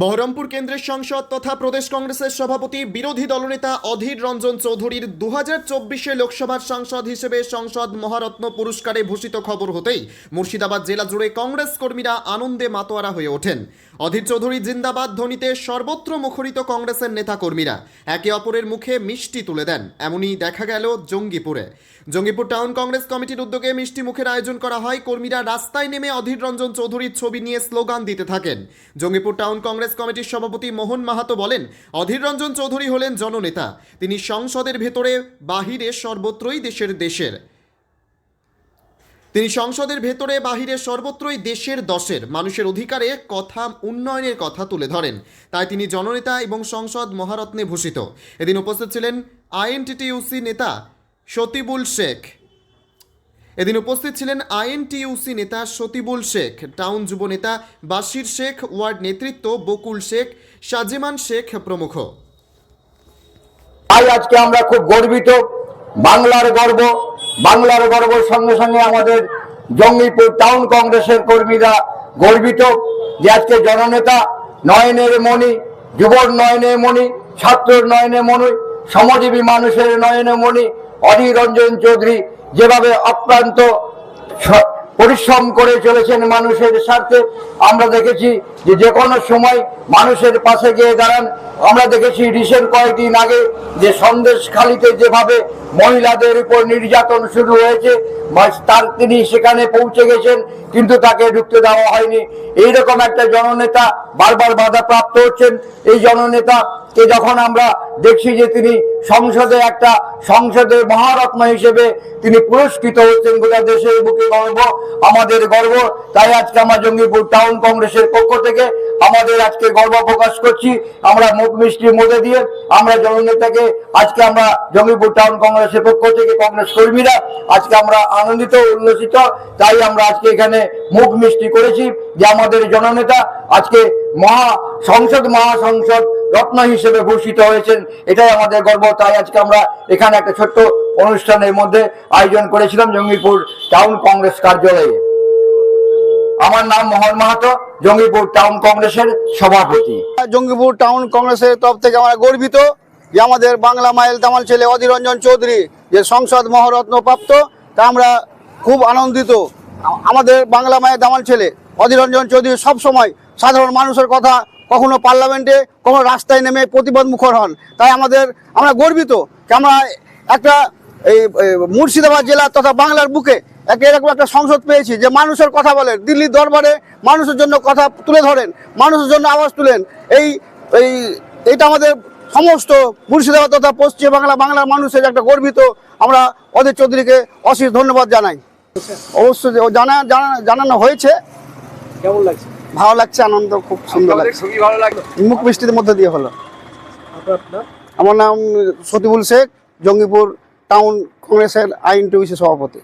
বহরমপুর কেন্দ্রের সংসদ তথা প্রদেশ কংগ্রেসের সভাপতি বিরোধী দলনেতা অধীর রঞ্জন চৌধুরীর দু হাজার চব্বিশে লোকসভার সাংসদ হিসেবে সংসদ মহারত্ন পুরস্কারে ভূষিত খবর হতেই মুর্শিদাবাদ জেলা জুড়ে কংগ্রেস কর্মীরা আনন্দে মাতোয়ারা হয়ে ওঠেন। অধীর চৌধুরী জিন্দাবাদ ধ্বনিতে সর্বত্র মুখরিত কংগ্রেসের নেতাকর্মীরা একে অপরের মুখে মিষ্টি তুলে দেন, এমনই দেখা গেল জঙ্গিপুরে। জঙ্গিপুর টাউন কংগ্রেস কমিটির উদ্যোগে মিষ্টি মুখের আয়োজন করা হয়। কর্মীরা রাস্তায় নেমে অধীর রঞ্জন চৌধুরীর ছবি নিয়ে স্লোগান দিতে থাকেন। জঙ্গিপুর টাউন কংগ্রেস কমিটির সভাপতি মোহন মাহাতো বলেন, অধীর রঞ্জন চৌধুরী হলেন জননেতা। তিনি সংসদের ভেতরে, বাহিরে সর্বত্রই দেশের দেশের। তিনি সংসদের ভেতরে, বাহিরে সর্বত্রই দেশের দশের। মানুষের অধিকারে কথা, উন্নয়নের কথা তুলে ধরেন। তাই তিনি জননেতা এবং সংসদ মহারত্নে ভূষিত। এদিন উপস্থিত ছিলেন আইএনটিটিউসি নেতা সতিবুল শেখ। এদিন উপস্থিত ছিলেন আইএনটিইউসি নেতা সতিবুল শেখ, টাউন যুব নেতা বাশির শেখ, ওয়ার্ড নেতৃত্ব বকুল শেখ, সাজেমান শেখ প্রমুখ। তাই আজকে আমরা খুব গর্বিত, বাংলার গর্ব, বাংলার গর্বের সঙ্গে সঙ্গে আমাদের জঙ্গিপুর টাউন কংগ্রেসের কর্মীরা গর্বিত যে আজকে জননেতা নয়নের মণি, যুবর নয়নে মণি, ছাত্রর নয়নে মণি শ্রমজীবী মানুষের নয়নে মণি অধীর রঞ্জন চৌধুরী যেভাবে অক্লান্ত পরিশ্রম করে চলেছেন মানুষের স্বার্থে, আমরা দেখেছি যে যে কোনো সময় মানুষের পাশে গিয়ে দাঁড়ান। আমরা দেখেছি রিসেন্ট কয়েকদিন আগে যে সন্দেশখালিতে যেভাবে মহিলাদের উপর নির্যাতন শুরু হয়েছে তার তিনি সেখানে পৌঁছে গেছেন, কিন্তু তাকে ঢুকতে দেওয়া হয়নি। এইরকম একটা জননেতা বারবার বাধা প্রাপ্ত হচ্ছেন। এই জননেতাকে যখন আমরা দেখছি যে তিনি সংসদে একটা সংসদের মহারত্ন হিসেবে তিনি পুরস্কৃত হচ্ছেন গোটা দেশের বুকে গর্ব, আমাদের গর্ব। তাই আজকে আমরা জঙ্গিপুর টাউন কংগ্রেসের পক্ষ থেকে আমাদের আজকে গর্ব প্রকাশ করছি। আমরা মুখ মিষ্টির মধ্যে দিয়ে আমরা জননেতাকে, আজকে আমরা জঙ্গিপুর টাউন কংগ্রেসের পক্ষ থেকে কংগ্রেস কর্মীরা, আজকে আমরা আনন্দিত, উল্লসিত। তাই আমরা আজকে এখানে মুখ মিষ্টি করেছি যে আমাদের জননেতা আজকে মহা সংসদ, মহাসংসদ রত্ন হিসেবে ভূষিত হয়েছেন। এটাই আমাদের গর্ব। তাই আজকে আমরা এখানে একটা ছোট্ট অনুষ্ঠানের মধ্যে আয়োজন করেছিলাম জঙ্গিপুর টাউন কংগ্রেস কার্যালয়ে। আমার নাম মোহন মাহাতো, জঙ্গিপুর টাউন কংগ্রেসের সভাপতি। জঙ্গিপুর টাউন কংগ্রেসের তরফ থেকে আমরা গর্বিত যে আমাদের বাংলা মাইল তামাল ছেলে অধীর রঞ্জন চৌধুরী যে সংসদ মহারত্ন প্রাপ্ত, তা আমরা খুব আনন্দিত। আমাদের বাংলা মায়ের দামাল ছেলে অধীর রঞ্জন চৌধুরী সবসময় সাধারণ মানুষের কথা কখনো পার্লামেন্টে, কখনো রাস্তায় নেমে প্রতিবাদ মুখর হন। তাই আমাদের, আমরা গর্বিত আমরা একটা এই মুর্শিদাবাদ জেলা তথা বাংলার বুকে একটা এরকম একটা সংসদ পেয়েছি যে মানুষের কথা বলেন, দিল্লির দরবারে মানুষের জন্য কথা তুলে ধরেন, মানুষের জন্য আওয়াজ তুলেন। এই এই, এটা আমাদের সমস্ত মুর্শিদাবাদ তথা পশ্চিম বাংলা, বাংলার মানুষের একটা গর্বিত আমরা অধীর চৌধুরীকে অশেষ ধন্যবাদ জানাই। অবশ্যই জানা, জানা- জানানো হয়েছে। কেমন লাগছে? ভালো লাগছে আনন্দ খুব সুন্দর লাগছে। খুবই ভালো লাগল? মুখ মিষ্টির মধ্যে দিয়ে হলো। আমার নাম সতিবুল শেখ জঙ্গিপুর টাউন কংগ্রেসের আইন টিভিসি সভাপতি।